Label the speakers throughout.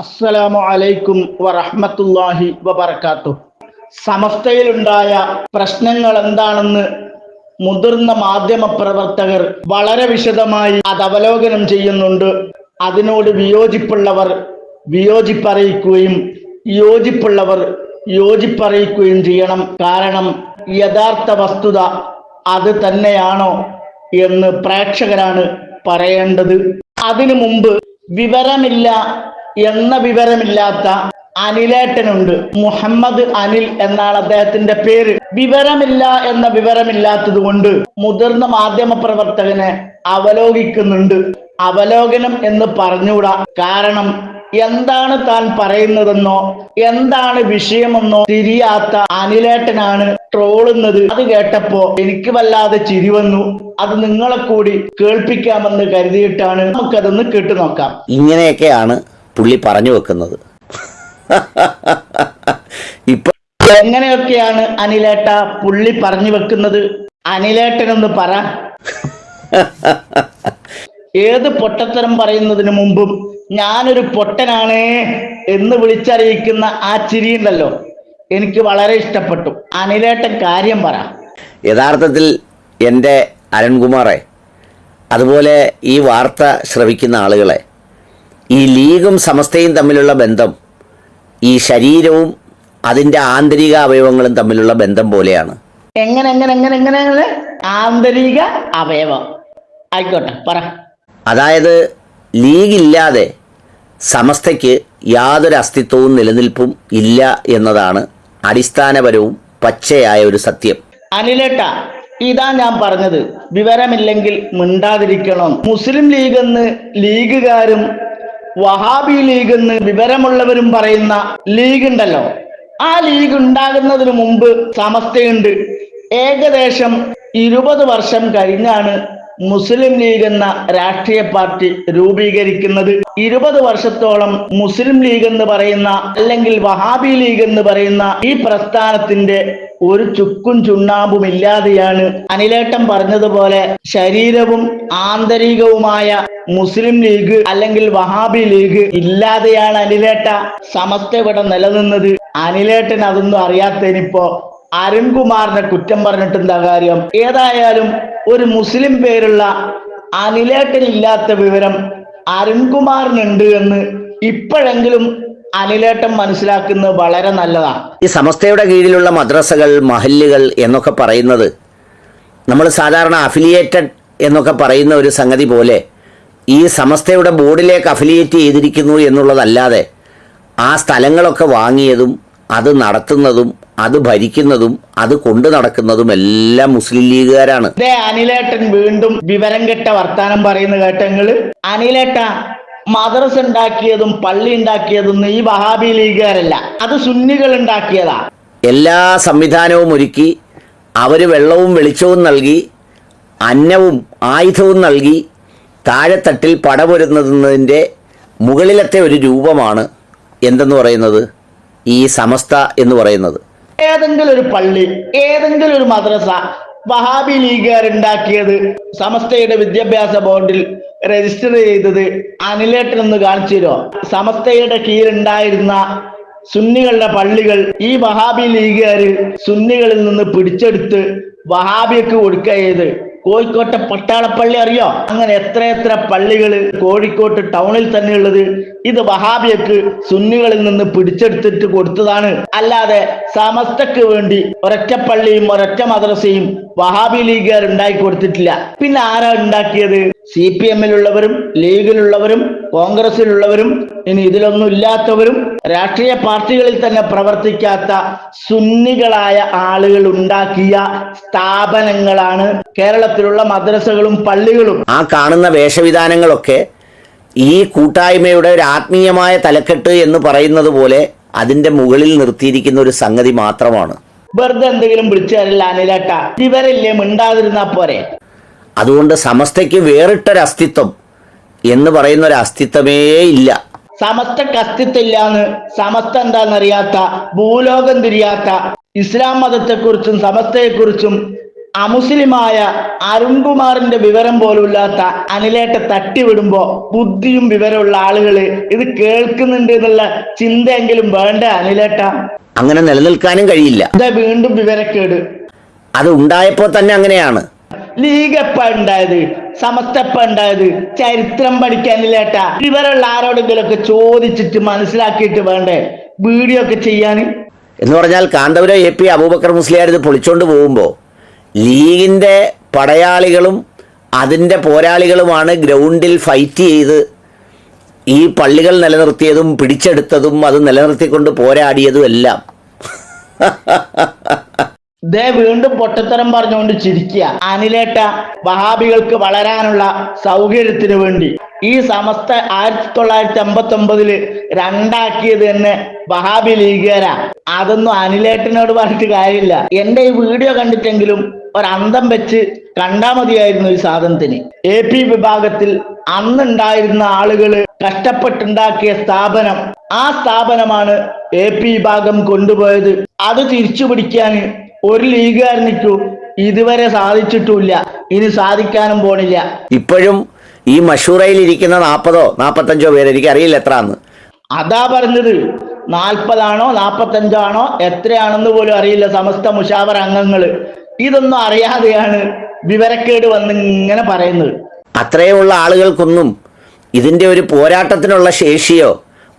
Speaker 1: അസ്സലാമു അലൈക്കും വറഹ്മത്തുള്ളാഹി വബറകാത്തു സമസ്തയിലുണ്ടായ പ്രശ്നങ്ങൾ എന്താണെന്ന് മുതിർന്ന മാധ്യമ പ്രവർത്തകർ വളരെ വിശദമായി അത് അവലോകനം ചെയ്യുന്നുണ്ട്. അതിനോട് വിയോജിപ്പുള്ളവർ വിയോജിപ്പറിയിക്കുകയും യോജിപ്പുള്ളവർ യോജിപ്പറിയിക്കുകയും ചെയ്യണം. കാരണം യഥാർത്ഥ വസ്തുത അത് തന്നെയാണോ എന്ന് പ്രേക്ഷകരാണ് പറയേണ്ടത്. അതിനു മുമ്പ് വിവരമില്ല എന്ന വിവരമില്ലാത്ത അനിലേട്ടനുണ്ട്. മുഹമ്മദ് അനിൽ എന്നാണ് അദ്ദേഹത്തിന്റെ പേര്. വിവരമില്ല എന്ന വിവരമില്ലാത്തത് കൊണ്ട് മുതിർന്ന മാധ്യമ പ്രവർത്തകനെ അവലോകിക്കുന്നുണ്ട്. അവലോകനം എന്ന് പറഞ്ഞുകൂടാ. കാരണം എന്താണ് താൻ പറയുന്നതെന്നോ എന്താണ് വിഷയമെന്നോ തിരിയാത്ത അനിലേട്ടനാണ് ട്രോളുന്നത്. അത് കേട്ടപ്പോ എനിക്ക് വല്ലാതെ ചിരി വന്നു. അത് നിങ്ങളെ കൂടി കേൾപ്പിക്കാമെന്ന് കരുതിയിട്ടാണ് നമുക്കതൊന്ന് കേട്ടു നോക്കാം.
Speaker 2: ഇങ്ങനെയൊക്കെയാണ് പുള്ളി പറഞ്ഞു വെക്കുന്നത്. ഇപ്പൊ
Speaker 1: എങ്ങനെയൊക്കെയാണ് അനിലേട്ട പുള്ളി പറഞ്ഞു വെക്കുന്നത്? അനിലേട്ടനൊന്ന് പറ. ഏത് പൊട്ടത്തരം പറയുന്നതിന് മുമ്പും ഞാനൊരു പൊട്ടനാണ് എന്ന് വിളിച്ചറിയിക്കുന്ന ആ ചിരിയുണ്ടല്ലോ എനിക്ക് വളരെ ഇഷ്ടപ്പെട്ടു. അനിലേട്ടൻ കാര്യം പറ.
Speaker 2: യഥാർത്ഥത്തിൽ എന്റെ അരുൺകുമാറെ അതുപോലെ ഈ വാർത്ത ശ്രവിക്കുന്ന ആളുകളെ ഈ ലീഗും സമസ്തയും തമ്മിലുള്ള ബന്ധം ഈ ശരീരവും അതിന്റെ ആന്തരിക അവയവങ്ങളും തമ്മിലുള്ള ബന്ധം പോലെയാണ്.
Speaker 1: എങ്ങനെ എങ്ങനെ എങ്ങനെ എങ്ങനെ എങ്ങനെ? ആന്തരിക അവയവം. ആയിക്കോട്ടെ പറ.
Speaker 2: അതായത് ലീഗില്ലാതെ സമസ്തയ്ക്ക് യാതൊരു അസ്തിത്വവും നിലനിൽപ്പും ഇല്ല എന്നതാണ് അടിസ്ഥാനപരവും പച്ചയായ ഒരു സത്യം.
Speaker 1: അനിലേട്ട ഇതാ ഞാൻ പറഞ്ഞത്. വിവരമില്ലെങ്കിൽ മിണ്ടാതിരിക്കണം. മുസ്ലിം ലീഗ് എന്ന് ലീഗുകാരും വഹാബി ലീഗ് എന്ന് വിവരമുള്ളവരും പറയുന്ന ലീഗ് ഉണ്ടല്ലോ ആ ലീഗ് ഉണ്ടാകുന്നതിന് മുമ്പ് സമസ്തയുണ്ട്. ഏകദേശം ഇരുപത് വർഷം കഴിഞ്ഞാണ് മുസ്ലിം ലീഗ് എന്ന രാഷ്ട്രീയ പാർട്ടി രൂപീകരിക്കുന്നത് ഇരുപത് വർഷത്തോളം മുസ്ലിം ലീഗ് എന്ന് പറയുന്ന അല്ലെങ്കിൽ വഹാബി ലീഗ് എന്ന് പറയുന്ന ഈ പ്രസ്ഥാനത്തിന്റെ ഒരു ചുക്കും ചുണ്ണാമ്പും ഇല്ലാതെയാണ് അനിലേട്ടൻ പറഞ്ഞതുപോലെ ശരീരവും ആന്തരികവുമായ മുസ്ലിം ലീഗ് അല്ലെങ്കിൽ വഹാബി ലീഗ് ഇല്ലാതെയാണ് അനിലേട്ട സമസ്ത ഇവിടെ നിലനിന്നത്. അനിലേട്ടൻ അതൊന്നും അറിയാത്തതിനിപ്പോ അരുൺകുമാറിനെ കുറ്റം പറഞ്ഞിട്ട് എന്താ കാര്യം? ഏതായാലും ഒരു മുസ്ലിം പേരുള്ള അനിലേട്ടനില്ലാത്ത വിവരം അരുൺകുമാറിനുണ്ട് എന്ന് ഇപ്പോഴെങ്കിലും അനിലേട്ടൻ മനസ്സിലാക്കുന്നത് വളരെ നല്ലതാണ്
Speaker 2: ഈ സമസ്തയുടെ കീഴിലുള്ള മദ്രസകൾ മഹല്ലുകൾ എന്നൊക്കെ പറയുന്നത് നമ്മൾ സാധാരണ അഫിലിയേറ്റഡ് എന്നൊക്കെ പറയുന്ന ഒരു സംഗതി പോലെ ഈ സമസ്തയുടെ ബോർഡിലേക്ക് അഫിലിയേറ്റ് ചെയ്തിരിക്കുന്നു എന്നുള്ളതല്ലാതെ ആ സ്ഥലങ്ങളൊക്കെ വാങ്ങിയതും അത് നടത്തുന്നതും അത് ഭരിക്കുന്നതും അത് കൊണ്ടു നടക്കുന്നതും എല്ലാം മുസ്ലിം ലീഗുകാരാണ്.
Speaker 1: അനിലേട്ടൻ വീണ്ടും വിവരം കെട്ട വർത്താനം പറയുന്ന കേട്ടങ്ങൾ. അനിലേട്ട മദ്രസ ഉണ്ടാക്കിയതും പള്ളി ഉണ്ടാക്കിയതും ഈ വഹാബി ലീഗുകാരല്ല. അത് സുന്നികൾ ഉണ്ടാക്കിയതാ.
Speaker 2: എല്ലാ സംവിധാനവും ഒരുക്കി അവർ വെള്ളവും വെളിച്ചവും നൽകി അന്നവും ആയുധവും നൽകി താഴെത്തട്ടിൽ പടപൊരുന്നതിന്റെ മുകളിലത്തെ ഒരു രൂപമാണ് എന്തെന്ന് പറയുന്നത്? ഈ സമസ്ത എന്ന് പറയുന്നത്.
Speaker 1: ഏതെങ്കിലും ഒരു പള്ളി ഏതെങ്കിലും ഒരു മദ്രസ വഹാബി ലീഗുകാർ ഉണ്ടാക്കിയത് സമസ്തയുടെ വിദ്യാഭ്യാസ ബോർഡിൽ രജിസ്റ്റർ ചെയ്തത് അനിലേട്ടൻ എന്ന് കാണിച്ചു തരുമോ? സമസ്തയുടെ കീഴിലുണ്ടായിരുന്ന സുന്നികളുടെ പള്ളികൾ ഈ വഹാബി ലീഗുകാർ സുന്നികളിൽ നിന്ന് പിടിച്ചെടുത്ത് വഹാബിയക്ക് കൊടുക്കുക ചെയ്ത് കോഴിക്കോട്ടെ പട്ടാളപ്പള്ളി അറിയോ? അങ്ങനെ എത്ര എത്ര പള്ളികൾ കോഴിക്കോട്ട് ടൗണിൽ തന്നെ ഉള്ളത്. ഇത് വഹാബിയക്ക് സുന്നികളിൽ നിന്ന് പിടിച്ചെടുത്തിട്ട് കൊടുത്തതാണ്. അല്ലാതെ സമസ്തക്ക് വേണ്ടി ഒരൊറ്റ പള്ളിയും ഒരൊറ്റ മദ്രസയും വഹാബി ലീഗുകാർ ഉണ്ടാക്കി കൊടുത്തിട്ടില്ല. പിന്നെ ആരാ ഉണ്ടാക്കിയത്? സി പി എമ്മിലുള്ളവരും ലീഗിലുള്ളവരും കോൺഗ്രസിലുള്ളവരും ഇനി ഇതിലൊന്നും ഇല്ലാത്തവരും രാഷ്ട്രീയ പാർട്ടികളിൽ തന്നെ പ്രവർത്തിക്കാത്ത സുന്നികളായ ആളുകൾ ഉണ്ടാക്കിയ സ്ഥാപനങ്ങളാണ് കേരളത്തിലുള്ള മദ്രസകളും പള്ളികളും.
Speaker 2: ആ കാണുന്ന വേഷവിധാനങ്ങളൊക്കെ ഈ കൂട്ടായ്മയുടെ ഒരു ആത്മീയമായ തലക്കെട്ട് എന്ന് പറയുന്നത് പോലെ അതിന്റെ മുകളിൽ നിർത്തിയിരിക്കുന്ന ഒരു സംഗതി മാത്രമാണ്.
Speaker 1: വെറുതെ എന്തെങ്കിലും വിളിച്ചു തരില്ല അനിലേട്ട. ഇവരില്ലേ മിണ്ടാതിരുന്നാ പോരെ?
Speaker 2: അതുകൊണ്ട് സമസ്തയ്ക്ക് വേറിട്ടൊരു അസ്തിത്വം എന്ന് പറയുന്ന ഒരു അസ്തിത്വമേ ഇല്ല.
Speaker 1: സമസ്തക്ക് അസ്തിത്വമില്ലാന്ന് സമസ്ത എന്താണെന്നറിയാത്ത ഭൂലോകം തിരിയാത്ത ഇസ്ലാം മതത്തെക്കുറിച്ചും സമസ്തയെക്കുറിച്ചും അമുസ്ലിമായ അരുൺകുമാറിന്റെ വിവരം പോലുമില്ലാത്ത അനിലേട്ട തട്ടിവിടുമ്പോ ബുദ്ധിയും വിവരമുള്ള ആളുകൾ ഇത് കേൾക്കുന്നുണ്ട് എന്നുള്ള ചിന്തയെങ്കിലും വേണ്ട അനിലേട്ട.
Speaker 2: അങ്ങനെ നിലനിൽക്കാനും കഴിയില്ല.
Speaker 1: ഇതാ വീണ്ടും വിവരക്കേട്.
Speaker 2: അത് ഉണ്ടായപ്പോൾ തന്നെ അങ്ങനെയാണ്.
Speaker 1: ലീഗ് എപ്പ ഉണ്ടായത്? സമസ്ത എപ്പ ഉണ്ടായത്? ചരിത്രം പഠിക്കാനില്ലേട്ട ഇവരുള്ള ആരോടെങ്കിലും ഒക്കെ ചോദിച്ചിട്ട് മനസ്സിലാക്കിയിട്ട് വേണ്ടേ? വീഡിയോ ഒക്കെ ചെയ്യാൻ
Speaker 2: എന്ന് പറഞ്ഞാൽ കാന്തപുരം എ പി അബൂബക്കർ മുസ്ലിയാർ ഇത് പൊളിച്ചോണ്ട് പോകുമ്പോൾ ലീഗിന്റെ പടയാളികളും അതിന്റെ പോരാളികളുമാണ് ഗ്രൗണ്ടിൽ ഫൈറ്റ് ചെയ്ത് ഈ പള്ളികൾ നിലനിർത്തിയതും പിടിച്ചെടുത്തതും അത് നിലനിർത്തിക്കൊണ്ട് പോരാടിയതും എല്ലാം
Speaker 1: ദേ വീണ്ടും പൊട്ടത്തരം പറഞ്ഞുകൊണ്ട് ചിരിക്കുക. അനിലേട്ട വഹാബികൾക്ക് വളരാനുള്ള സൗകര്യത്തിന് വേണ്ടി. ഈ സമസ്ത ആയിരത്തി തൊള്ളായിരത്തി അമ്പത്തി ഒമ്പതിൽ രണ്ടാക്കിയത് തന്നെ വഹാബി ലീഗുകാരാ. അതൊന്നും അനിലേട്ടനോട് പറഞ്ഞിട്ട് കാര്യമില്ല. എന്റെ ഈ വീഡിയോ കണ്ടിട്ടെങ്കിലും ഒരന്തം വെച്ച് കണ്ടാ മതിയായിരുന്നു ഈ സാധനത്തിന്. എ പി വിഭാഗത്തിൽ അന്നുണ്ടായിരുന്ന ആളുകൾ കഷ്ടപ്പെട്ടുണ്ടാക്കിയ സ്ഥാപനം ആ സ്ഥാപനമാണ് എ പി വിഭാഗം കൊണ്ടുപോയത്. അത് തിരിച്ചു പിടിക്കാൻ ഒരു ലീഗുകാരനിക്കു ഇതുവരെ സാധിച്ചിട്ടില്ല ഇനി സാധിക്കാനും പോണില്ല.
Speaker 2: ഇപ്പോഴും ഈ മഷൂറയിൽ ഇരിക്കുന്ന നാൽപ്പതോ നാൽപ്പത്തഞ്ചോ പേര് എനിക്ക് എനിക്കറിയില്ല എത്ര
Speaker 1: അതാ പറഞ്ഞത്. നാൽപ്പതാണോ നാൽപ്പത്തഞ്ചാണോ എത്രയാണെന്ന് പോലും അറിയില്ല സമസ്ത മുഷാവർ അംഗങ്ങൾ. ഇതൊന്നും അറിയാതെയാണ് വിവരക്കേട് വന്ന് ഇങ്ങനെ പറയുന്നത്.
Speaker 2: അത്രയുള്ള ആളുകൾക്കൊന്നും ഇതിന്റെ ഒരു പോരാട്ടത്തിനുള്ള ശേഷിയോ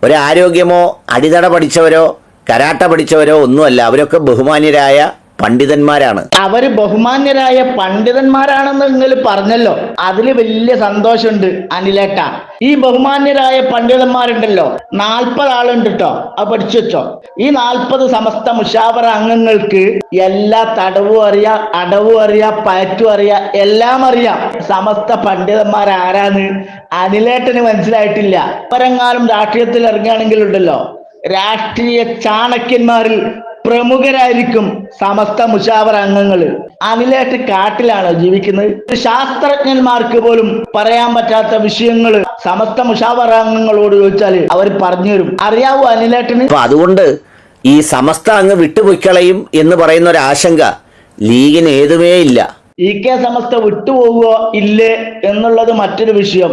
Speaker 2: ഒരു ആരോഗ്യമോ അടിതട പഠിച്ചവരോ കരാട്ട പഠിച്ചവരോ ഒന്നുമല്ല. അവരൊക്കെ ബഹുമാന്യരായ പണ്ഡിതന്മാരാണ്.
Speaker 1: അവർ ബഹുമാന്യരായ പണ്ഡിതന്മാരാണെന്ന് നിങ്ങൾ പറഞ്ഞല്ലോ. അതിൽ വലിയ സന്തോഷമുണ്ട് അനിലേട്ട. ഈ ബഹുമാന്യരായ പണ്ഡിതന്മാരുണ്ടല്ലോ. നാൽപ്പത് ആളുണ്ട് കേട്ടോ അത് പഠിച്ചു വെച്ചോ. ഈ നാൽപ്പത് സമസ്ത മുഷാവറ അംഗങ്ങൾക്ക് എല്ലാ തടവും അറിയാം അടവും അറിയാം പയറ്റും അറിയാം എല്ലാം അറിയാം. സമസ്ത പണ്ഡിതന്മാർ ആരാന്ന് അനിലേട്ടന് മനസ്സിലായിട്ടില്ല. പരങ്ങാലും രാഷ്ട്രീയത്തിൽ ഇറങ്ങുകയാണെങ്കിലുണ്ടല്ലോ. രാഷ്ട്രീയ ചാണക്യന്മാരിൽ പ്രമുഖരായിരിക്കും സമസ്ത മുഷാവർ അംഗങ്ങൾ അനിലേട്ട് കാട്ടിലാണ് ജീവിക്കുന്നത്. ശാസ്ത്രജ്ഞന്മാർക്ക് പോലും പറയാൻ പറ്റാത്ത വിഷയങ്ങൾ സമസ്ത മുഷാവർ അംഗങ്ങളോട് ചോദിച്ചാൽ അവർ പറഞ്ഞുതരും അറിയാവൂ അനിലേട്ടന്
Speaker 2: അപ്പൊ അതുകൊണ്ട് ഈ സമസ്ത അങ്ങ് വിട്ടുപൊയ്ക്കളയും എന്ന് പറയുന്ന ഒരു ആശങ്ക ലീഗിന് ഏതുമേ ഇല്ല
Speaker 1: ഇ കെ സമസ്ത വിട്ടുപോകുവോ ഇല്ലേ എന്നുള്ളത് മറ്റൊരു വിഷയം.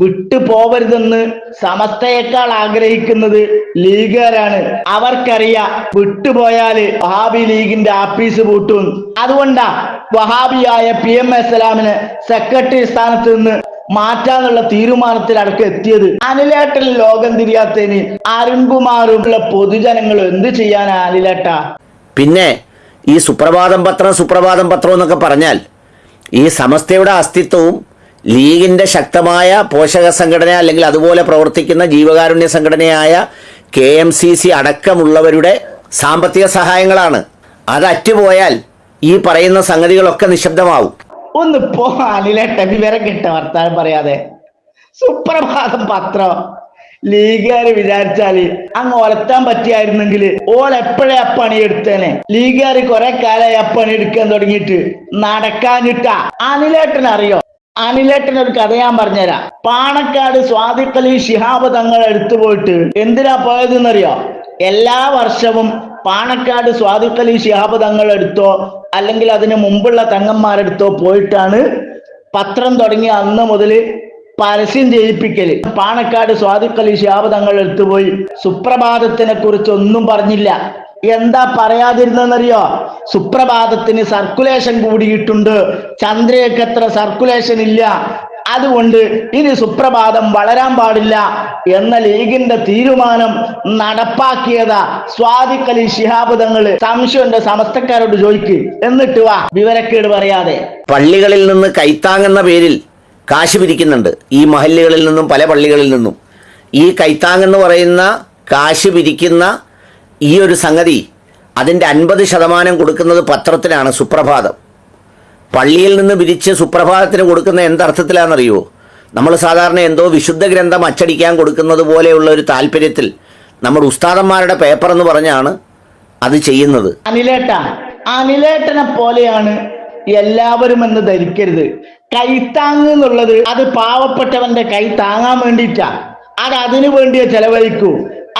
Speaker 1: വിട്ടു പോവരുതെന്ന് സമസ്തയേക്കാൾ ആഗ്രഹിക്കുന്നത് ലീഗുകാരാണ്. അവർക്കറിയാം വിട്ടുപോയാൽ വഹാബി ലീഗിന്റെ ആപ്പീസ് പൂട്ടും. അതുകൊണ്ടാ വഹാബിയായ പി എം എസ്ലാമിന് സെക്രട്ടറി സ്ഥാനത്ത് നിന്ന് മാറ്റാന്നുള്ള തീരുമാനത്തിൽ അടക്കം എത്തിയത്. അനിലേട്ടൻ ലോകം തിരിയാത്തതിന് അരുൺകുമാറുള്ള പൊതുജനങ്ങൾ എന്ത് ചെയ്യാൻ അനിലേട്ട?
Speaker 2: പിന്നെ ഈ സുപ്രഭാതം പത്രം സുപ്രഭാതം പത്രം എന്നൊക്കെ പറഞ്ഞാൽ ഈ സമസ്തയുടെ അസ്തിത്വവും ലീഗിന്റെ ശക്തമായ പോഷക സംഘടന അല്ലെങ്കിൽ അതുപോലെ പ്രവർത്തിക്കുന്ന ജീവകാരുണ്യ സംഘടനയായ കെ എം സി സി അടക്കമുള്ളവരുടെ സാമ്പത്തിക സഹായങ്ങളാണ്. അത് അറ്റുപോയാൽ ഈ പറയുന്ന സംഗതികളൊക്കെ നിശബ്ദമാവും.
Speaker 1: ഒന്ന് പോ അനിലേട്ട വിവരം കിട്ട വർത്താനം പറയാതെ. സുപ്രഭാതം പത്രം. ലീഗുകാര് വിചാരിച്ചാൽ അങ്ങ് ഒലത്താൻ പറ്റിയായിരുന്നെങ്കിൽ ഓൽ എപ്പോഴേ ആ പണി എടുത്തേനെ? ലീഗുകാര് കുറെ കാലമായി ആ പണി എടുക്കാൻ തുടങ്ങിയിട്ട് നടക്കാനിട്ട അനിലേട്ടൻ ഒരു കഥ ഞാൻ പറഞ്ഞുതരാം. പാണക്കാട് സ്വാദിഖലി ശിഹാബ് തങ്ങൾ എടുത്തു പോയിട്ട് എന്തിനാ പോയതെന്നറിയോ? എല്ലാ വർഷവും പാണക്കാട് സ്വാദിഖലി ശിഹാബ് തങ്ങൾ എടുത്തോ അല്ലെങ്കിൽ അതിന് മുമ്പുള്ള തങ്ങന്മാരെടുത്തോ പോയിട്ടാണ് പത്രം തുടങ്ങി അന്ന് മുതൽ പരസ്യം ചെയ്യിപ്പിക്കൽ. പാണക്കാട് സ്വാദിഖലി ശിഹാബ് തങ്ങൾ എടുത്തുപോയി സുപ്രഭാതത്തിനെ കുറിച്ച് ഒന്നും പറഞ്ഞില്ല. എന്താ പറയാതിരുന്നറിയോ സുപ്രഭാതത്തിന് സർക്കുലേഷൻ കൂടിയിട്ടുണ്ട്. ചന്ദ്രയ്ക്ക് അത്ര സർക്കുലേഷൻ ഇല്ല. അതുകൊണ്ട് ഇനി സുപ്രഭാതം വളരാൻ പാടില്ല എന്ന ലീഗിന്റെ തീരുമാനം നടപ്പാക്കിയതാ സ്വാദിഖലി ശിഹാബ് തങ്ങൾ സംശയമുണ്ട് സമസ്തക്കാരോട് ചോദിക്ക്. എന്നിട്ട് വാ വിവരക്കേട് പറയാതെ.
Speaker 2: പള്ളികളിൽ നിന്ന് കൈത്താങ്ങെന്ന പേരിൽ കാശ് പിരിക്കുന്നുണ്ട്. ഈ മഹല്ലുകളിൽ നിന്നും പല പള്ളികളിൽ നിന്നും. ഈ കൈത്താങ്ങെന്ന് പറയുന്ന കാശ് പിരിക്കുന്ന ഈ ഒരു സംഗതി അതിന്റെ അൻപത് ശതമാനം കൊടുക്കുന്നത് പത്രത്തിനാണ് സുപ്രഭാതം. പള്ളിയിൽ നിന്ന് പിരിച്ച് സുപ്രഭാതത്തിന് കൊടുക്കുന്ന എന്തർത്ഥത്തിലാണെന്നറിയുമോ നമ്മൾ സാധാരണ എന്തോ വിശുദ്ധ ഗ്രന്ഥം അച്ചടിക്കാൻ കൊടുക്കുന്നത് പോലെയുള്ള ഒരു താല്പര്യത്തിൽ നമ്മുടെ ഉസ്താദന്മാരുടെ പേപ്പർ എന്ന് പറഞ്ഞാണ് അത് ചെയ്യുന്നത്.
Speaker 1: അനിലേട്ട അനിലേട്ടനെ പോലെയാണ് എല്ലാവരും എന്ന് ധരിക്കരുത്. കൈത്താങ് അത് പാവപ്പെട്ടവന്റെ കൈ താങ്ങാൻ വേണ്ടിയിട്ടാ. അത് അതിനു വേണ്ടിയേ ചെലവഴിക്കൂ.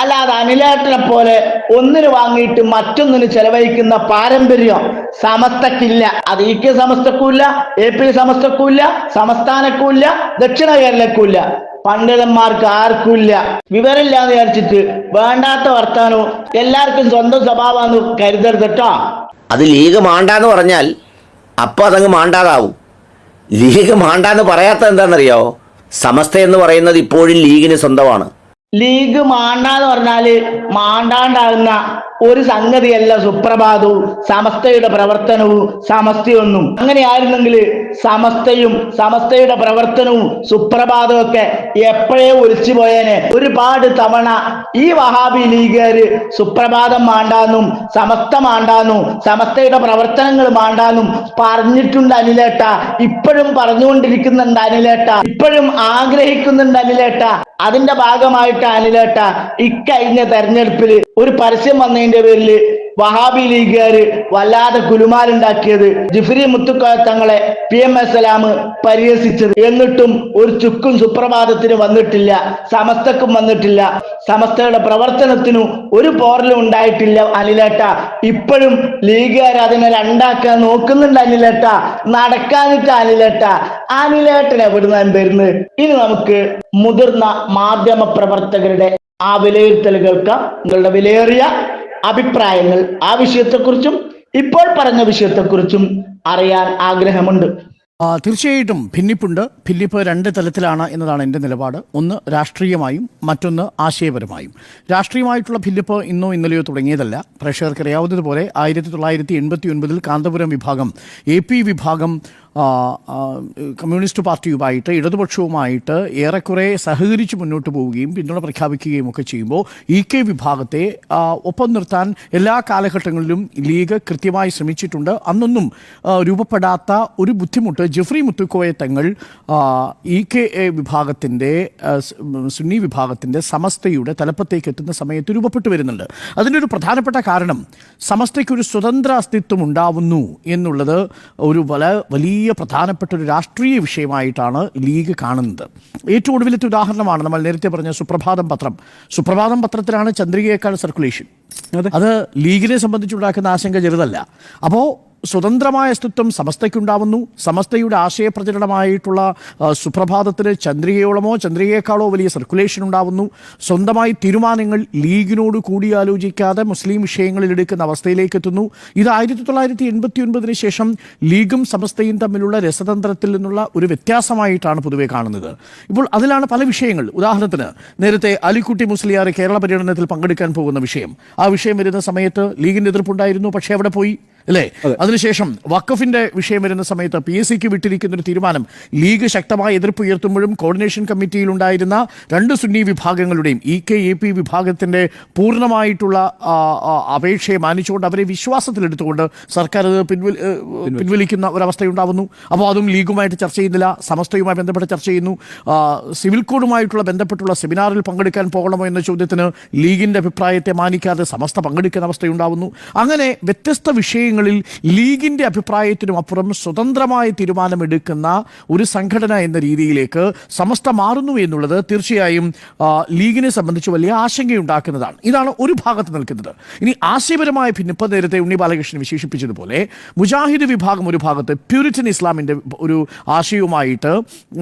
Speaker 1: അല്ലാതെ അനിലേട്ടനെ പോലെ ഒന്നിന് വാങ്ങിയിട്ട് മറ്റൊന്നിന് ചെലവഴിക്കുന്ന പാരമ്പര്യം സമസ്തക്കില്ല. അത് ഇ കെ സമസ്തക്കുമില്ല എ പി സമസ്തക്കുമില്ല സംസ്ഥാനക്കുമില്ല ദക്ഷിണ കേരളക്കുമില്ല പണ്ഡിതന്മാർക്ക് ആർക്കുമില്ല വിവരമില്ലാന്ന് വിചാരിച്ചിട്ട് വേണ്ടാത്ത വർത്താനവും എല്ലാവർക്കും സ്വന്തം സ്വഭാവമാണെന്ന് കരുതരുത് കേട്ടോ.
Speaker 2: അത് ലീഗ് മാണ്ടാന്ന് പറഞ്ഞാൽ അപ്പൊ അതങ്ങ് മാണ്ടാതാവും. ലീഗ് മാണ്ടാന്ന് പറയാത്ത എന്താണെന്നറിയോ? സമസ്ത എന്ന് പറയുന്നത് ഇപ്പോഴും ലീഗിന് സ്വന്തമാണ്.
Speaker 1: ലീഗ് മാണ്ടാന്ന് പറഞ്ഞാൽ മാണ്ടാണ്ടാകുന്ന ഒരു സംഗതിയല്ല സുപ്രഭാതവും സമസ്തയുടെ പ്രവർത്തനവും സമസ്തയൊന്നും. അങ്ങനെയായിരുന്നെങ്കിൽ സമസ്തയും സമസ്തയുടെ പ്രവർത്തനവും സുപ്രഭാതവും ഒക്കെ എപ്പോഴേ ഒലിച്ചു പോയേനെ. ഒരുപാട് തവണ ഈ വഹാബി ലീഗുകാര് സുപ്രഭാതം മാണ്ടാന്നും സമസ്ത മാണ്ടാന്നും സമസ്തയുടെ പ്രവർത്തനങ്ങൾ മാണ്ടാന്നും പറഞ്ഞിട്ടുണ്ട് അനിലേട്ട. ഇപ്പോഴും പറഞ്ഞുകൊണ്ടിരിക്കുന്നുണ്ട് അനിലേട്ട. ഇപ്പോഴും ആഗ്രഹിക്കുന്നുണ്ട് അനിലേട്ട. അതിന്റെ ഭാഗമായിട്ട് അനിലേട്ട ഇക്കഴിഞ്ഞ തെരഞ്ഞെടുപ്പിൽ ഒരു പരസ്യം വന്നതിന്റെ പേരിൽ വഹാബി ലീഗുകാര് വല്ലാതെ കുലുമാലുണ്ടാക്കിയത് ജിഫ്രി മുത്തുക്കോയ തങ്ങളെ പി എം എസ് സലാം പരിഹസിച്ചത്. എന്നിട്ടും ഒരു ചുക്കും സുപ്രഭാതത്തിന് വന്നിട്ടില്ല സമസ്തക്കും വന്നിട്ടില്ല സമസ്തയുടെ പ്രവർത്തനത്തിനും ഒരു പോറലും ഉണ്ടായിട്ടില്ല. അനിലേട്ട ഇപ്പോഴും ലീഗുകാർ അതിനെ രണ്ടാക്കാൻ നോക്കുന്നുണ്ട് അനിലേട്ട. നടക്കാനിട്ട് അനിലേട്ട. അനിലേട്ടൻ നിന്ന് വരുന്നത്? ഇനി നമുക്ക് മുതിർന്ന മാധ്യമ പ്രവർത്തകരുടെ ആ വിലയിരുത്തൽ കേൾക്കാം. നിങ്ങളുടെ വിലയേറിയ അഭിപ്രായങ്ങൾ ആ വിഷയത്തെക്കുറിച്ചും ഇപ്പോൾ പറഞ്ഞ വിഷയത്തെക്കുറിച്ചും അറിയാൻ ആഗ്രഹമുണ്ട്.
Speaker 3: തീർച്ചയായിട്ടും ഭിന്നിപ്പുണ്ട്. ഭിന്നിപ്പ് രണ്ട് തലത്തിലാണ് എന്നതാണ് എന്റെ നിലപാട്. ഒന്ന് രാഷ്ട്രീയമായും മറ്റൊന്ന് ആശയപരമായും. രാഷ്ട്രീയമായിട്ടുള്ള ഭിന്നിപ്പ് ഇന്നോ ഇന്നലെയോ തുടങ്ങിയതല്ല. പ്രേക്ഷകർക്ക് അറിയാവുന്നതുപോലെ ആയിരത്തി തൊള്ളായിരത്തി എൺപത്തി ഒൻപതിൽ കാന്തപുരം വിഭാഗം എ പി വിഭാഗം കമ്മ്യൂണിസ്റ്റ് പാർട്ടിയുമായിട്ട് ഇടതുപക്ഷവുമായിട്ട് ഏറെക്കുറെ സഹകരിച്ച് മുന്നോട്ട് പോവുകയും പിന്തുണ പ്രഖ്യാപിക്കുകയും ഒക്കെ ചെയ്യുമ്പോൾ ഇ കെ വിഭാഗത്തെ ഒപ്പം നിർത്താൻ എല്ലാ കാലഘട്ടങ്ങളിലും ലീഗ് കൃത്യമായി ശ്രമിച്ചിട്ടുണ്ട്. അന്നൊന്നും രൂപപ്പെടാത്ത ഒരു ബുദ്ധിമുട്ട് Jeffrey Muthukoya Thangal E K വിഭാഗത്തിന്റെ സുന്നി വിഭാഗത്തിന്റെ സമസ്തയുടെ തലപ്പത്തേക്ക് എത്തുന്ന സമയത്ത് രൂപപ്പെട്ടു വരുന്നുണ്ട്. അതിന്റെ ഒരു പ്രധാനപ്പെട്ട കാരണം സമസ്തയ്ക്ക് ഒരു സ്വതന്ത്ര അസ്തിത്വം ഉണ്ടാവുന്നു എന്നുള്ളത് ഒരു വല വലിയ പ്രധാനപ്പെട്ട ഒരു രാഷ്ട്രീയ വിഷയമായിട്ടാണ് ലീഗ് കാണുന്നത്. ഏറ്റവും ഒടുവിലത്തെ ഉദാഹരണമാണ് നമ്മൾ നേരത്തെ പറഞ്ഞ സുപ്രഭാതം പത്രം. സുപ്രഭാതം പത്രത്തിലാണ് ചന്ദ്രികയേക്കാൾ സർക്കുലേഷൻ അത്. ലീഗിനെ സംബന്ധിച്ചുണ്ടാക്കുന്ന ആശങ്ക ചെറുതല്ല. അപ്പോൾ സ്വതന്ത്രമായ അസ്തിത്വം സമസ്തയ്ക്കുണ്ടാവുന്നു. സമസ്തയുടെ ആശയപ്രചരണമായിട്ടുള്ള സുപ്രഭാതത്തിന് ചന്ദ്രികയോളമോ ചന്ദ്രികയേക്കാളോ വലിയ സർക്കുലേഷൻ ഉണ്ടാവുന്നു. സ്വന്തമായി തീരുമാനങ്ങൾ ലീഗിനോട് കൂടിയാലോചിക്കാതെ മുസ്ലിം വിഷയങ്ങളിൽ എടുക്കുന്ന അവസ്ഥയിലേക്ക് എത്തുന്നു ഇത് ആയിരത്തി തൊള്ളായിരത്തി എൺപത്തി ഒൻപതിന് ശേഷം ലീഗും സമസ്തയും തമ്മിലുള്ള രസതന്ത്രത്തിൽ നിന്നുള്ള ഒരു വ്യത്യാസമായിട്ടാണ് പൊതുവെ കാണുന്നത്. ഇപ്പോൾ അതിലാണ് പല വിഷയങ്ങൾ. ഉദാഹരണത്തിന് നേരത്തെ അലിക്കുട്ടി മുസ്ലിയാർ കേരള പര്യടനത്തിൽ പങ്കെടുക്കാൻ പോകുന്ന വിഷയം. ആ വിഷയം വരുന്ന സമയത്ത് ലീഗിന്റെ എതിർപ്പുണ്ടായിരുന്നു പക്ഷേ അവിടെ പോയി? അല്ലേ? അതിനുശേഷം വഖഫിന്റെ വിഷയം വരുന്ന സമയത്ത് പി എസ് സിക്ക് വിട്ടിരിക്കുന്ന ഒരു തീരുമാനം ലീഗ് ശക്തമായ എതിർപ്പ് ഉയർത്തുമ്പോഴും കോർഡിനേഷൻ കമ്മിറ്റിയിൽ ഉണ്ടായിരുന്ന രണ്ട് സുന്നി വിഭാഗങ്ങളുടെയും ഇ കെ എ പി വിഭാഗത്തിന്റെ പൂർണമായിട്ടുള്ള അപേക്ഷയെ മാനിച്ചുകൊണ്ട് അവരെ വിശ്വാസത്തിലെടുത്തുകൊണ്ട് സർക്കാർ അത് പിൻവലി പിൻവലിക്കുന്ന ഒരവസ്ഥയുണ്ടാവുന്നു. അപ്പോൾ അതും ലീഗുമായിട്ട് ചർച്ച ചെയ്യുന്നില്ല സമസ്തയുമായി ബന്ധപ്പെട്ട് ചർച്ച ചെയ്യുന്നു. സിവിൽ കോഡുമായിട്ടുള്ള ബന്ധപ്പെട്ടുള്ള സെമിനാറിൽ പങ്കെടുക്കാൻ പോകണമോ എന്ന ചോദ്യത്തിന് ലീഗിന്റെ അഭിപ്രായത്തെ മാനിക്കാതെ സമസ്ത പങ്കെടുക്കുന്ന അവസ്ഥയുണ്ടാവുന്നു. അങ്ങനെ വ്യത്യസ്ത വിഷയങ്ങളിൽ ലീഗിന്റെ അഭിപ്രായത്തിനും അപ്പുറം സ്വതന്ത്രമായ തീരുമാനമെടുക്കുന്ന ഒരു സംഘടന എന്ന രീതിയിലേക്ക് സമസ്ത മാറുന്നു എന്നുള്ളത് തീർച്ചയായും ലീഗിനെ സംബന്ധിച്ച് വലിയ ആശങ്കയുണ്ടാക്കുന്നതാണ്. ഇതാണ് ഒരു ഭാഗത്ത് നിൽക്കുന്നത്. ഇനി ആശയപരമായ ഭിന്നിപ്പ് നേരത്തെ ഉണ്ണി ബാലകൃഷ്ണൻ വിശേഷിപ്പിച്ചതുപോലെ മുജാഹിദ് വിഭാഗം ഒരു ഭാഗത്ത് പ്യൂരിറ്റൻ ഇസ്ലാമിന്റെ ഒരു ആശയവുമായിട്ട്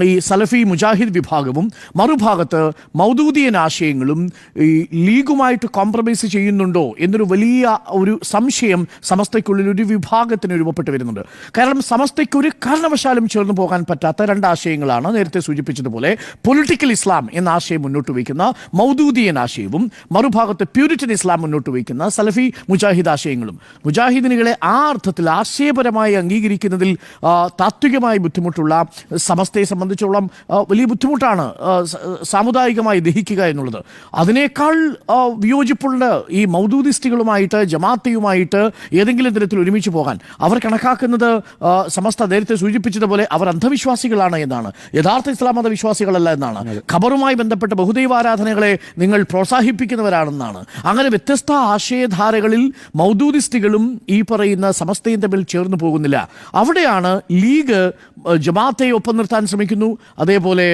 Speaker 3: ഈ സലഫി മുജാഹിദ് വിഭാഗവും മറുഭാഗത്ത് മൗദൂദിയൻ ആശയങ്ങളും ഈ ലീഗുമായിട്ട് കോംപ്രമൈസ് ചെയ്യുന്നുണ്ടോ എന്നൊരു വലിയ ഒരു സംശയം സമസ്തയ്ക്കുള്ളിൽ ഒരു വിഭാഗത്തിന് രൂപപ്പെട്ട് വരുന്നുണ്ട്. കാരണം സമസ്തയ്ക്ക് ഒരു കാരണവശാലും ചേർന്ന് പോകാൻ പറ്റാത്ത രണ്ട് ആശയങ്ങളാണ് നേരത്തെ സൂചിപ്പിച്ചതുപോലെ പൊളിറ്റിക്കൽ ഇസ്ലാം എന്ന ആശയം മുന്നോട്ട് വയ്ക്കുന്ന മൗദൂദിയൻ ആശയവും മറുഭാഗത്ത് പ്യൂരിറ്റൻ ഇസ്ലാം മുന്നോട്ട് വയ്ക്കുന്ന സലഫി മുജാഹിദ് ആശയങ്ങളും. മുജാഹിദിനുകളെ ആ അർത്ഥത്തിൽ ആശയപരമായി അംഗീകരിക്കുന്നതിൽ താത്വികമായി ബുദ്ധിമുട്ടുള്ള സമസ്തയെ സംബന്ധിച്ചോളം വലിയ ബുദ്ധിമുട്ടാണ് സാമുദായികമായി ദഹിക്കുക എന്നുള്ളത്. അതിനേക്കാൾ വിയോജിപ്പുള്ള ഈ മൗദൂദിസ്റ്റുകളുമായിട്ട് ജമാത്തയുമായിട്ട് ഏതെങ്കിലും തലത്തിൽ ഒരുമിച്ച് പോകാൻ. അവർ കണക്കാക്കുന്നത് സമസ്ത നേരത്തെ സൂചിപ്പിച്ചതുപോലെ അവർ അന്ധവിശ്വാസികളാണ് എന്നാണ്. യഥാർത്ഥ ഇസ്ലാം മത വിശ്വാസികളല്ല എന്നാണ് ഖബറുമായി ബന്ധപ്പെട്ട ബഹുദൈവാരാധനകളെ നിങ്ങൾ പ്രോത്സാഹിപ്പിക്കുന്നവരാണെന്നാണ്. അങ്ങനെ വ്യത്യസ്ത ആശയധാരകളിൽ മൗദൂദിസ്റ്റുകളും ഈ പറയുന്ന സമസ്തയും തമ്മിൽ ചേർന്ന് പോകുന്നില്ല. അവിടെയാണ് ലീഗ് ജമാത്തെ ജമാഅത്തെ ഒപ്പം നിർത്താൻ ശ്രമിക്കുന്നു. അതേപോലെ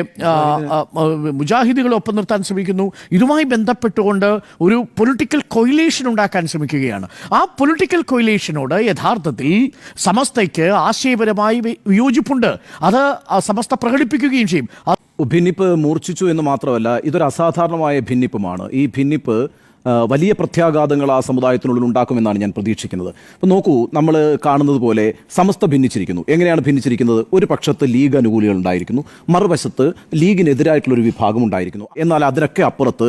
Speaker 3: മുജാഹിദുകളെ ഒപ്പം നിർത്താൻ ശ്രമിക്കുന്നു. ഇതുമായി ബന്ധപ്പെട്ടുകൊണ്ട് ഒരു പൊളിറ്റിക്കൽ കൊയിലേഷൻ ഉണ്ടാക്കാൻ ശ്രമിക്കുകയാണ്. ആ പൊളിറ്റിക്കൽ കൊയിലേഷനോട് യഥാർത്ഥത്തിൽ സമസ്തയ്ക്ക് ആശയപരമായി വിയോജിപ്പുണ്ട്. അത് സമസ്ത പ്രകടിപ്പിക്കുകയും ചെയ്യും.
Speaker 4: ഭിന്നിപ്പ് മൂർച്ഛിച്ചു എന്ന് മാത്രമല്ല ഇതൊരു അസാധാരണമായ ഭിന്നിപ്പുമാണ്. ഈ ഭിന്നിപ്പ് വലിയ പ്രത്യാഘാതങ്ങൾ ആ സമുദായത്തിനുള്ളിൽ ഉണ്ടാക്കുമെന്നാണ് ഞാൻ പ്രതീക്ഷിക്കുന്നത്. അപ്പോൾ നോക്കൂ നമ്മൾ കാണുന്നത് പോലെ സമസ്ത ഭിന്നിച്ചിരിക്കുന്നു. എങ്ങനെയാണ് ഭിന്നിച്ചിരിക്കുന്നത്? ഒരു പക്ഷത്ത് ലീഗ് അനുകൂലികൾ ഉണ്ടായിരിക്കുന്നു മറുവശത്ത് ലീഗിനെതിരായിട്ടുള്ളൊരു വിഭാഗം ഉണ്ടായിരിക്കുന്നു. എന്നാൽ അതിനൊക്കെ അപ്പുറത്ത്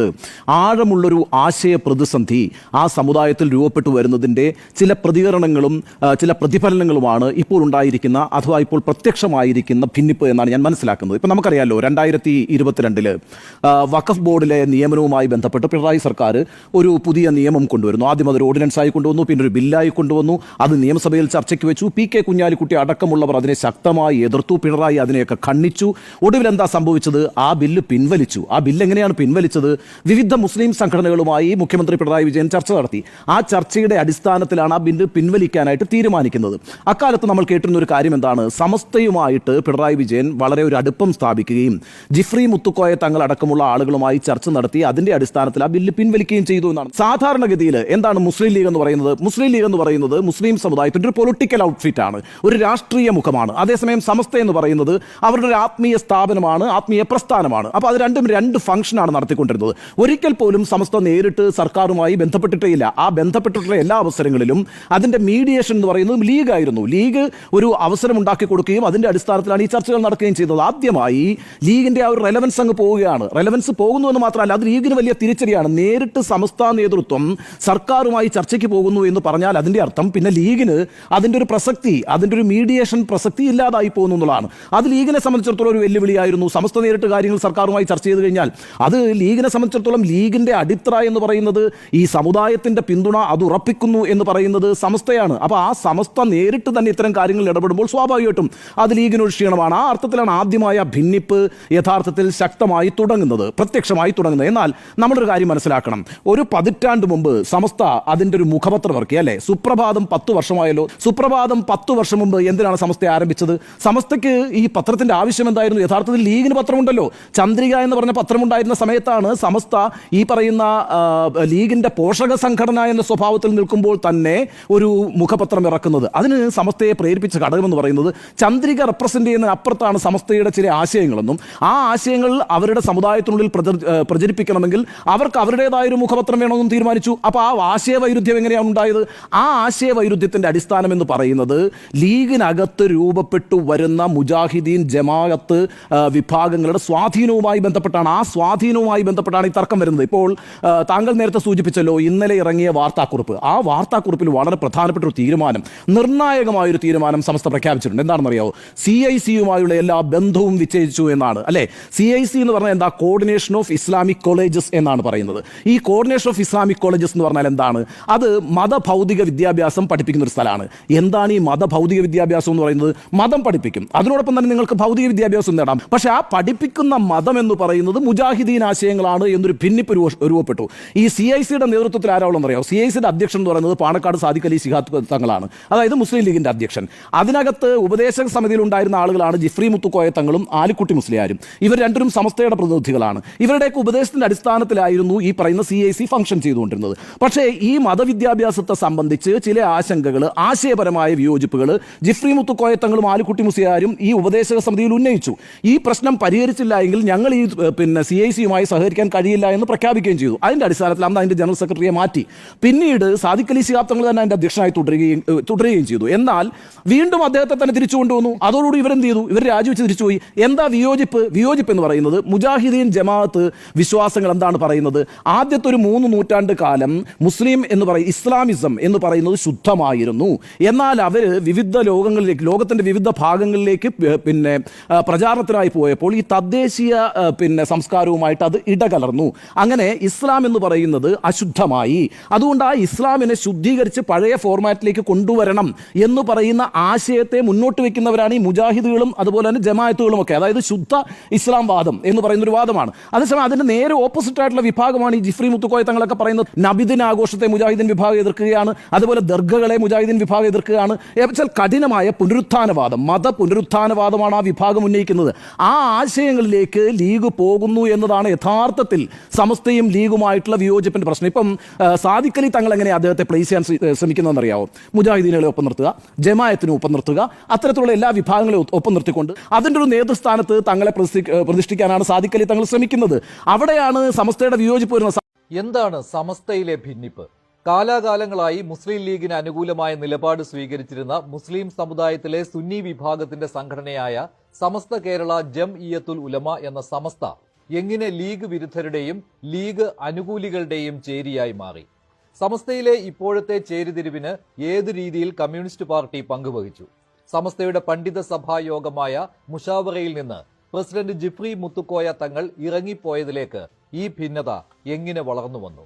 Speaker 4: ആഴമുള്ളൊരു ആശയ പ്രതിസന്ധി ആ സമുദായത്തിൽ രൂപപ്പെട്ടു വരുന്നതിന്റെ ചില പ്രതികരണങ്ങളും ചില പ്രതിഫലനങ്ങളുമാണ് ഇപ്പോൾ ഉണ്ടായിരിക്കുന്ന അഥവാ ഇപ്പോൾ പ്രത്യക്ഷമായിരിക്കുന്ന ഭിന്നിപ്പ് എന്നാണ് ഞാൻ മനസ്സിലാക്കുന്നത്. ഇപ്പം നമുക്കറിയാമല്ലോ രണ്ടായിരത്തി ഇരുപത്തിരണ്ടിൽ വഖഫ് ബോർഡിലെ നിയമനവുമായി ബന്ധപ്പെട്ട് പിണറായി സർക്കാർ ഒരു പുതിയ നിയമം കൊണ്ടുവരുന്നു. ആദ്യം അതൊരു ഓർഡിനൻസായി കൊണ്ടുവന്നു പിന്നെ ഒരു ബില്ലായി കൊണ്ടുവന്നു. അത് നിയമസഭയിൽ ചർച്ചയ്ക്ക് വെച്ചു. പി കെ കുഞ്ഞാലിക്കുട്ടി അടക്കമുള്ളവർ അതിനെ ശക്തമായി എതിർത്തു പിണറായി അതിനെയൊക്കെ ഖണ്ഡിച്ചു. ഒടുവിൽ എന്താ സംഭവിച്ചത്? ആ ബില്ല് പിൻവലിച്ചു. ആ ബില്ല് എങ്ങനെയാണ് പിൻവലിച്ചത്? വിവിധ മുസ്ലിം സംഘടനകളുമായി മുഖ്യമന്ത്രി പിണറായി വിജയൻ ചർച്ച നടത്തി. ആ ചർച്ചയുടെ അടിസ്ഥാനത്തിലാണ് ആ ബില്ല് പിൻവലിക്കാനായിട്ട് തീരുമാനിക്കുന്നത്. അക്കാലത്ത് നമ്മൾ കേട്ടിരുന്ന ഒരു കാര്യം എന്താണ്? സമസ്തയുമായിട്ട് പിണറായി വിജയൻ വളരെ ഒരു അടുപ്പം സ്ഥാപിക്കുകയും ജിഫ്രി മുത്തുക്കോയ തങ്ങൾ അടക്കമുള്ള ആളുകളുമായി ചർച്ച നടത്തി അതിന്റെ അടിസ്ഥാനത്തിൽ ആ ബില്ല് പിൻവലിക്കുകയും ചെയ്തു എന്നാണ്. സാധാരണഗതിയിൽ എന്താണ് മുസ്ലിം ലീഗ് എന്ന് പറയുന്നത്? മുസ്ലിം ലീഗ് എന്ന് പറയുന്നത് മുസ്ലിം സമുദായത്തിന്റെ ഒരു പൊളിറ്റിക്കൽ ഔട്ട്ഫിറ്റ് ആണ്. ഒരു രാഷ്ട്രീയ മുഖമാണ്. അതേസമയം സമസ്ത എന്ന് പറയുന്നത് അവരുടെ ഒരു ആത്മീയ സ്ഥാപനമാണ് ആത്മീയ പ്രസ്ഥാനമാണ്. അപ്പോൾ അത് രണ്ടും രണ്ട് ഫംഗ്ഷനാണ് നടത്തിക്കൊണ്ടിരുന്നത്. ഒരിക്കൽ പോലും സമസ്ത നേരിട്ട് സർക്കാരുമായി ബന്ധപ്പെട്ടിട്ടേ ഇല്ല ആ ബന്ധപ്പെട്ടിട്ടുള്ള എല്ലാ അവസരങ്ങളിലും അതിന്റെ മീഡിയേഷൻ എന്ന് പറയുന്നത് ലീഗ് ആയിരുന്നു. ലീഗ് ഒരു അവസരം ഉണ്ടാക്കി കൊടുക്കുകയും അതിന്റെ അടിസ്ഥാനത്തിലാണ് ഈ ചർച്ചകൾ നടക്കുകയും ചെയ്തത്. ആദ്യമായി ലീഗിന്റെ ആ ഒരു റെലവൻസ് അങ്ങ് പോവുകയാണ്. റെലവൻസ് പോകുന്നു എന്ന് മാത്രമല്ല അത് ലീഗിന് വലിയ തിരിച്ചടിയാണ്. നേരിട്ട് സംസ്ഥാന നേതൃത്വം സർക്കാരുമായി ചർച്ചയ്ക്ക് പോകുന്നു എന്ന് പറഞ്ഞാൽ അതിന്റെ അർത്ഥം പിന്നെ ലീഗിന് അതിന്റെ ഒരു പ്രസക്തി അതിന്റെ ഒരു മീഡിയേഷൻ പ്രസക്തി ഇല്ലാതായി പോകുന്നു എന്നുള്ളതാണ്. അത് ലീഗിനെ സംബന്ധിച്ചിടത്തോളം ഒരു വെല്ലുവിളിയായിരുന്നു. സമസ്ത നേരിട്ട് കാര്യങ്ങൾ സർക്കാരുമായി ചർച്ച ചെയ്ത് കഴിഞ്ഞാൽ അത് ലീഗിനെ സംബന്ധിച്ചിടത്തോളം ലീഗിന്റെ അടിത്തറ എന്ന് പറയുന്നത് ഈ സമുദായത്തിന്റെ പിന്തുണ അത് ഉറപ്പിക്കുന്നു എന്ന് പറയുന്നത് സമസ്തയാണ്. അപ്പോൾ ആ സമസ്ത നേരിട്ട് തന്നെ ഇത്തരം കാര്യങ്ങളിൽ ഇടപെടുമ്പോൾ സ്വാഭാവികമായിട്ടും അത് ലീഗിനൊരു ക്ഷീണമാണ്. ആ അർത്ഥത്തിലാണ് ആദ്യമായ ഭിന്നിപ്പ് യഥാർത്ഥത്തിൽ ശക്തമായി തുടങ്ങുന്നത് പ്രത്യക്ഷമായി തുടങ്ങുന്നത്. എന്നാൽ നമ്മളൊരു കാര്യം മനസ്സിലാക്കണം. ഒരു പതിറ്റാണ്ട് മുമ്പ് സമസ്ത അതിന്റെ ഒരു മുഖപത്രം ഇറക്കി അല്ലേ? സുപ്രഭാതം പത്ത് വർഷമായല്ലോ. സുപ്രഭാതം പത്ത് വർഷം മുമ്പ് എന്തിനാണ് സമസ്ത ആരംഭിച്ചത്? സമസ്തയ്ക്ക് ഈ പത്രത്തിന്റെ ആവശ്യം എന്തായിരുന്നു യഥാർത്ഥത്തിൽ ലീഗിന് പത്രമുണ്ടല്ലോ. ചന്ദ്രിക എന്ന് പറഞ്ഞ പത്രമുണ്ടായിരുന്ന സമയത്താണ് സമസ്ത ഈ പറയുന്ന ലീഗിന്റെ പോഷക സംഘടന എന്ന സ്വഭാവത്തിൽ നിൽക്കുമ്പോൾ തന്നെ ഒരു മുഖപത്രം ഇറക്കുന്നത്. അതിന് സമസ്തയെ പ്രേരിപ്പിച്ച ഘടകമെന്ന് പറയുന്നത് ചന്ദ്രിക റെപ്രസെന്റ് ചെയ്യുന്ന അപ്പുറത്താണ് സമസ്തയുടെ ചില ആശയങ്ങളെന്നും ആ ആശയങ്ങൾ അവരുടെ സമുദായത്തിനുള്ളിൽ പ്രചരിപ്പിക്കണമെങ്കിൽ അവർക്ക് അവരുടേതായ ഒരു മുഖപത്രം വേണമെന്നും തീരുമാനിച്ചു. അപ്പോൾ ആ ആശയ വൈരുദ്ധ്യം എങ്ങനെയാണ് ഉണ്ടായത്? ആ ആശയ വൈരുദ്ധ്യത്തിന്റെ അടിസ്ഥാനം എന്ന് പറയുന്നത് ലീഗിനകത്ത് രൂപപ്പെട്ടു വരുന്ന മുജാഹിദീൻ ജമാഅത്ത് വിഭാഗങ്ങളുടെ സ്വാധീനവുമായി ബന്ധപ്പെട്ടാണ്. ആ സ്വാധീനവുമായി ബന്ധപ്പെട്ടാണ് ഈ തർക്കം വരുന്നത്. ഇപ്പോൾ താങ്കൾ നേരത്തെ സൂചിപ്പിച്ചല്ലോ ഇന്നലെ ഇറങ്ങിയ വാർത്താക്കുറിപ്പ്. ആ വാർത്താക്കുറിപ്പിൽ വളരെ പ്രധാനപ്പെട്ട ഒരു തീരുമാനം നിർണായകമായ ഒരു തീരുമാനം സംസ്ഥ പ്രഖ്യാപിച്ചിട്ടുണ്ട്. എന്താണെന്നറിയാവോ? സി ഐ സിയുമായുള്ള എല്ലാ ബന്ധവും വിച്ഛേദിച്ചു എന്നാണ്. അല്ലേ? സി ഐ സി എന്ന് പറഞ്ഞാൽ എന്താ? കോർഡിനേഷൻ ഓഫ് ഇസ്ലാമിക് കോളേജസ് എന്നാണ് പറയുന്നത്. ഈ കോർഡിനേഷൻ ഓഫ് ഇസ്ലാമിക് കോളേജസ് എന്ന് പറഞ്ഞാൽ എന്താണ്? അത് മതഭൗതിക വിദ്യാഭ്യാസം പഠിപ്പിക്കുന്ന ഒരു സ്ഥലമാണ്. എന്താണ് ഈ മതഭൗതിക വിദ്യാഭ്യാസം എന്ന് പറയുന്നത്? മതം പഠിപ്പിക്കും. അതിനോടൊപ്പം തന്നെ നിങ്ങൾക്ക് ഭൗതിക വിദ്യാഭ്യാസം നേടാം. പക്ഷെ ആ പഠിപ്പിക്കുന്ന മതം എന്ന് പറയുന്നത് മുജാഹിദീൻ ആശയങ്ങളാണ് എന്നൊരു ഭിന്നിപ്പ് രൂപപ്പെട്ടു. ഈ സി ഐ സിയുടെ നേതൃത്വത്തിൽ ആരാളെന്ന് അറിയാം സി ഐ സിയുടെ അധ്യക്ഷൻ എന്ന് പറയുന്നത് പാണക്കാട് സാദിഖ് അലി ശിഹാത്ത് തങ്ങളാണ്. അതായത് മുസ്ലിം ലീഗിന്റെ അധ്യക്ഷൻ. അതിനകത്ത് ഉപദേശക സമിതിയിൽ ഉണ്ടായിരുന്ന ആളുകളാണ് ജിഫ്രി മുത്തുക്കോയ തങ്ങളും ആലിക്കുട്ടി മുസ്ലിയാരും. ഇവർ രണ്ടും സമസ്തയുടെ പ്രതിനിധികളാണ്. ഇവരുടെയൊക്കെ ഉപദേശത്തിന്റെ അടിസ്ഥാനത്തിലായിരുന്നു ഈ പറയുന്ന സി ഐ സി ഫംഗ്ഷൻ ചെയ്തുകൊണ്ടിരുന്നത്. പക്ഷേ ഈ മതവിദ്യാഭ്യാസത്തെ സംബന്ധിച്ച് ചില ആശങ്കകൾ ആശയപരമായ വിയോജിപ്പുകൾ ജിഫ്രി മുത്തുക്കോയത്തങ്ങളും ആലിക്കുട്ടി മുസിയാരും ഈ ഉപദേശക സമിതിയിൽ ഉന്നയിച്ചു. ഈ പ്രശ്നം പരിഹരിച്ചില്ല എങ്കിൽ ഞങ്ങൾ ഈ പിന്നെ സി ഐ സിയുമായി സഹകരിക്കാൻ കഴിയില്ല എന്ന് പ്രഖ്യാപിക്കുകയും ചെയ്തു. അതിന്റെ അടിസ്ഥാനത്തിൽ അന്ന് അതിന്റെ ജനറൽ സെക്രട്ടറിയെ മാറ്റി. പിന്നീട് സാദിഖ് അലി ശിഹാബ് തങ്ങൾ തന്നെ അതിന്റെ അധ്യക്ഷനായി തുടരുകയും തുടരുകയും ചെയ്തു. എന്നാൽ വീണ്ടും അദ്ദേഹത്തെ തന്നെ തിരിച്ചുകൊണ്ടുവന്നു. അതോടുകൂടി ഇവരെന്ത് ചെയ്തു? ഇവർ രാജിവെച്ച് തിരിച്ചുപോയി. എന്താ വിയോജിപ്പ്? വിയോജിപ്പ് എന്ന് പറയുന്നത് മുജാഹിദീൻ ജമാഅത്ത് വിശ്വാസങ്ങൾ എന്താണ് പറയുന്നത്? ആദ്യത്തെ ഒരു മൂന്ന് നൂറ്റാണ്ട് കാലം മുസ്ലിം എന്ന് പറയും ഇസ്ലാമിസം എന്ന് പറയുന്നത് ശുദ്ധമായിരുന്നു. എന്നാൽ അവർ വിവിധ ലോകങ്ങളിലേക്ക് ലോകത്തിന്റെ വിവിധ ഭാഗങ്ങളിലേക്ക് പിന്നെ പ്രചാരണത്തിനായി പോയപ്പോൾ ഈ തദ്ദേശീയ പിന്നെ സംസ്കാരവുമായിട്ട് അത് ഇടകലർന്നു. അങ്ങനെ ഇസ്ലാം എന്ന് പറയുന്നത് അശുദ്ധമായി. അതുകൊണ്ട് ആ ഇസ്ലാമിനെ ശുദ്ധീകരിച്ച് പഴയ ഫോർമാറ്റിലേക്ക് കൊണ്ടുവരണം എന്ന് പറയുന്ന ആശയത്തെ മുന്നോട്ട് വെക്കുന്നവരാണ് ഈ മുജാഹിദുകളും അതുപോലെ തന്നെ ജമാഅത്തുകളും ഒക്കെ. അതായത് ശുദ്ധ ഇസ്ലാം വാദം എന്ന് പറയുന്ന ഒരു വാദമാണ്. അതേസമയം അതിന്റെ നേരെ ഓപ്പോസിറ്റ് ആയിട്ടുള്ള വിഭാഗമാണ് ഈ ജിഫ്രി മുത്തുക്കോയ തങ്ങളൊക്കെ പറയുന്നത് നബിദിന ആഘോഷത്തെ മുജാഹിദ്ദീൻ വിഭാഗം എതിർക്കുകയാണ് അതുപോലെ ദർഗകളെ മുജാഹിദ്ദീൻ വിഭാഗം എതിർക്കുകയാണ്. എന്നുവെച്ചാൽ കഠിനമായ പുനരുത്ഥാനവാദം മത പുനരുത്ഥാനവാദമാണ് ആ വിഭാഗം ഉന്നയിക്കുന്നത്. ആ ആശയങ്ങളിലേക്ക് ലീഗ് പോകുന്നു എന്നതാണ് യഥാർത്ഥത്തിൽ സമസ്തയും ലീഗുമായിട്ടുള്ള വിയോജിപ്പിന്റെ പ്രശ്നം. ഇപ്പം സാദിഖലി തങ്ങൾ എങ്ങനെ അദ്ദേഹത്തെ പ്ലേസ് ചെയ്യാൻ ശ്ര- ശ്രമിക്കുന്നതെന്ന് അറിയാവോ മുജാഹിദീനുകളെ ഒപ്പം നിർത്തുക ജമായത്തിനെ ഒപ്പം നിർത്തുക അത്തരത്തിലുള്ള എല്ലാ വിഭാഗങ്ങളെ ഒപ്പം നിർത്തിക്കൊണ്ട് അതിന്റെ ഒരു നേതൃസ്ഥാനത്ത് തങ്ങളെ പ്രതിഷ്ഠിക്കാനാണ് സാദിഖ് അലി തങ്ങൾ ശ്രമിക്കുന്നത്. അവിടെയാണ് സമസ്തയുടെ വിയോജിപ്പ് വരുന്നത്.
Speaker 5: എന്താണ് സമസ്തയിലെ ഭിന്നിപ്പ്? കാലാകാലങ്ങളായി മുസ്ലിം ലീഗിന് അനുകൂലമായ നിലപാട് സ്വീകരിച്ചിരുന്ന മുസ്ലിം സമുദായത്തിലെ സുന്നി വിഭാഗത്തിന്റെ സംഘടനയായ സമസ്ത കേരള ജം ഇയത്തുൽ ഉലമ എന്ന സമസ്ത എങ്ങനെ ലീഗ് വിരുദ്ധരുടെയും ലീഗ് അനുകൂലികളുടെയും ചേരിയായി മാറി. സമസ്തയിലെ ഇപ്പോഴത്തെ ചേരിതിരിവിന് ഏത് രീതിയിൽ കമ്മ്യൂണിസ്റ്റ് പാർട്ടി പങ്കുവഹിച്ചു? സമസ്തയുടെ പണ്ഡിത സഭാ യോഗമായ മുഷാവറയിൽ നിന്ന് പ്രസിഡന്റ് ജിഫ്രി മുത്തുക്കോയ തങ്ങൾ ഇറങ്ങിപ്പോയതിലേക്ക് ഈ ഭിന്നത എങ്ങനെ വളർന്നു വന്നു?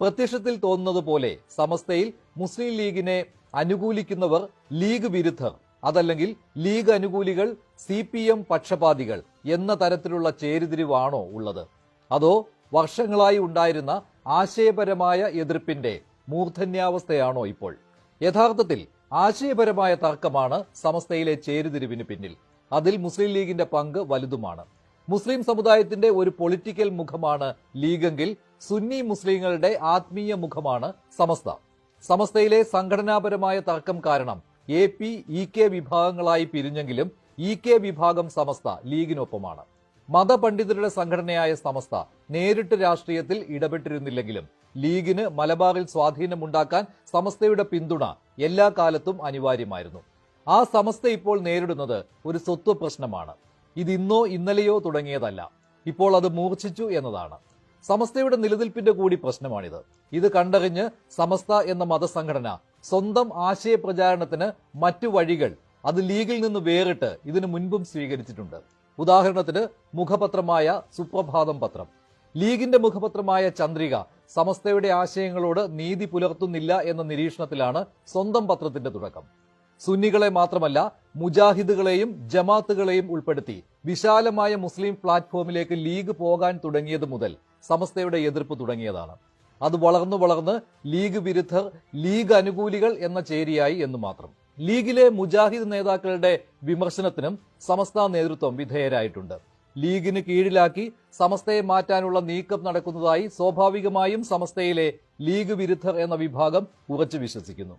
Speaker 5: പ്രത്യക്ഷത്തിൽ തോന്നുന്നത് പോലെ സമസ്തയിൽ മുസ്ലിം ലീഗിനെ അനുകൂലിക്കുന്നവർ ലീഗ് വിരുദ്ധർ അതല്ലെങ്കിൽ ലീഗ് അനുകൂലികൾ സി പി എം പക്ഷപാതികൾ എന്ന തരത്തിലുള്ള ചേരിതിരിവാണോ ഉള്ളത്? അതോ വർഷങ്ങളായി ഉണ്ടായിരുന്ന ആശയപരമായ എതിർപ്പിന്റെ മൂർധന്യാവസ്ഥയാണോ ഇപ്പോൾ? യഥാർത്ഥത്തിൽ ആശയപരമായ തർക്കമാണ് സമസ്തയിലെ ചേരുതിരിവിന് പിന്നിൽ. അതിൽ മുസ്ലിം ലീഗിന്റെ പങ്ക് വലുതുമാണ്. മുസ്ലിം സമുദായത്തിന്റെ ഒരു പൊളിറ്റിക്കൽ മുഖമാണ് ലീഗെങ്കിൽ സുന്നി മുസ്ലിങ്ങളുടെ ആത്മീയ മുഖമാണ് സമസ്ത. സമസ്തയിലെ സംഘടനാപരമായ തർക്കം കാരണം എ പി ഇ കെ വിഭാഗങ്ങളായി പിരിഞ്ഞെങ്കിലും ഇ കെ വിഭാഗം സമസ്ത ലീഗിനൊപ്പമാണ്. മതപണ്ഡിതരുടെ സംഘടനയായ സമസ്ത നേരിട്ട് രാഷ്ട്രീയത്തിൽ ഇടപെട്ടിരുന്നില്ലെങ്കിലും ലീഗിന് മലബാറിൽ സ്വാധീനമുണ്ടാക്കാൻ സമസ്തയുടെ പിന്തുണ എല്ലാ കാലത്തും അനിവാര്യമായിരുന്നു. ആ സമസ്ത ഇപ്പോൾ നേരിടുന്നത് ഒരു സ്വത്വ പ്രശ്നമാണ്. ഇത് ഇന്നോ ഇന്നലെയോ തുടങ്ങിയതല്ല. ഇപ്പോൾ അത് മൂർച്ഛിച്ചു എന്നതാണ്. സമസ്തയുടെ നിലനിൽപ്പിന്റെ കൂടി പ്രശ്നമാണിത്. ഇത് കണ്ടറിഞ്ഞ് സമസ്ത എന്ന മതസംഘടന സ്വന്തം ആശയപ്രചാരണത്തിന് മറ്റു വഴികൾ അത് ലീഗിൽ നിന്ന് വേറിട്ട് ഇതിനു മുൻപും സ്വീകരിച്ചിട്ടുണ്ട്. ഉദാഹരണത്തിന് മുഖപത്രമായ സുപ്രഭാതം പത്രം. ലീഗിന്റെ മുഖപത്രമായ ചന്ദ്രിക സമസ്തയുടെ ആശയങ്ങളോട് നീതി പുലർത്തുന്നില്ല എന്ന നിരീക്ഷണത്തിലാണ് സ്വന്തം പത്രത്തിന്റെ തുടക്കം. സുന്നികളെ മാത്രമല്ല മുജാഹിദുകളെയും ജമാത്തുകളെയും ഉൾപ്പെടുത്തി വിശാലമായ മുസ്ലിം പ്ലാറ്റ്ഫോമിലേക്ക് ലീഗ് പോകാൻ തുടങ്ങിയത് മുതൽ സമസ്തയുടെ എതിർപ്പ് തുടങ്ങിയതാണ്. അത് വളർന്നു വളർന്ന് ലീഗ് വിരുദ്ധർ ലീഗ് അനുകൂലികൾ എന്ന ചേരിയായി എന്ന് മാത്രം. ലീഗിലെ മുജാഹിദ് നേതാക്കളുടെ വിമർശനത്തിനും സമസ്ത നേതൃത്വം വിധേയരായിട്ടുണ്ട്. ലീഗിന് കീഴിലാക്കി സമസ്തയെ മാറ്റാനുള്ള നീക്കം നടക്കുന്നതായി സ്വാഭാവികമായും സമസ്തയിലെ ലീഗ് വിരുദ്ധർ എന്ന വിഭാഗം ഉറച്ചു വിശ്വസിക്കുന്നു.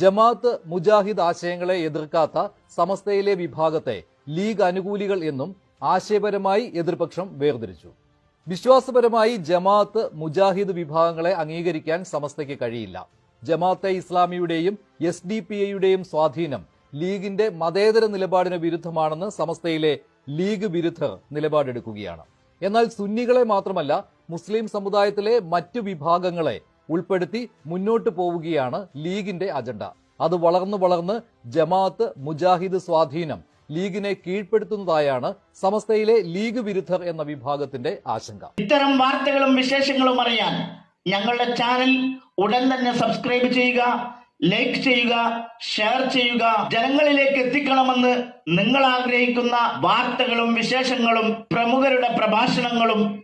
Speaker 5: ജമാഅത്ത് മുജാഹിദ് ആശയങ്ങളെ എതിർക്കാത്ത സമസ്തയിലെ വിഭാഗത്തെ ലീഗ് അനുകൂലികൾ എന്നും ആശയപരമായി എതിർപക്ഷം വേർതിരിച്ചു. വിശ്വാസപരമായി ജമാഅത്ത് മുജാഹിദ് വിഭാഗങ്ങളെ അംഗീകരിക്കാൻ സമസ്തയ്ക്ക് കഴിയില്ല. ജമാഅത്തെ ഇസ്ലാമിയുടെയും എസ് ഡി പി എയുടെയും സ്വാധീനം ലീഗിന്റെ മതേതര നിലപാടിന് വിരുദ്ധമാണെന്ന് സമസ്തയിലെ ലീഗ് വിരുദ്ധർ നിലപാടെടുക്കുകയാണ്. എന്നാൽ സുന്നികളെ മാത്രമല്ല മുസ്ലിം സമുദായത്തിലെ മറ്റു വിഭാഗങ്ങളെ ഉൾപ്പെടുത്തി മുന്നോട്ട് പോവുകയാണ് ലീഗിന്റെ അജണ്ട. അത് വളർന്നു വളർന്ന് ജമാഅത്ത് മുജാഹിദ് സ്വാധീനം ലീഗിനെ കീഴ്പ്പെടുത്തുന്നതായാണ് സമസ്തയിലെ ലീഗ് വിരുദ്ധർ എന്ന വിഭാഗത്തിന്റെ ആശങ്ക.
Speaker 1: ഇത്തരം വാർത്തകളും വിശേഷങ്ങളും അറിയാൻ ഞങ്ങളുടെ ചാനൽ ഉടൻ തന്നെ സബ്സ്ക്രൈബ് ചെയ്യുക ലൈക്ക് ചെയ്യുക ഷെയർ ചെയ്യുക. ജനങ്ങളിലേക്ക് എത്തിക്കണമെന്ന് നിങ്ങൾ ആഗ്രഹിക്കുന്ന വാർത്തകളും വിശേഷങ്ങളും പ്രമുഖരുടെ പ്രഭാഷണങ്ങളും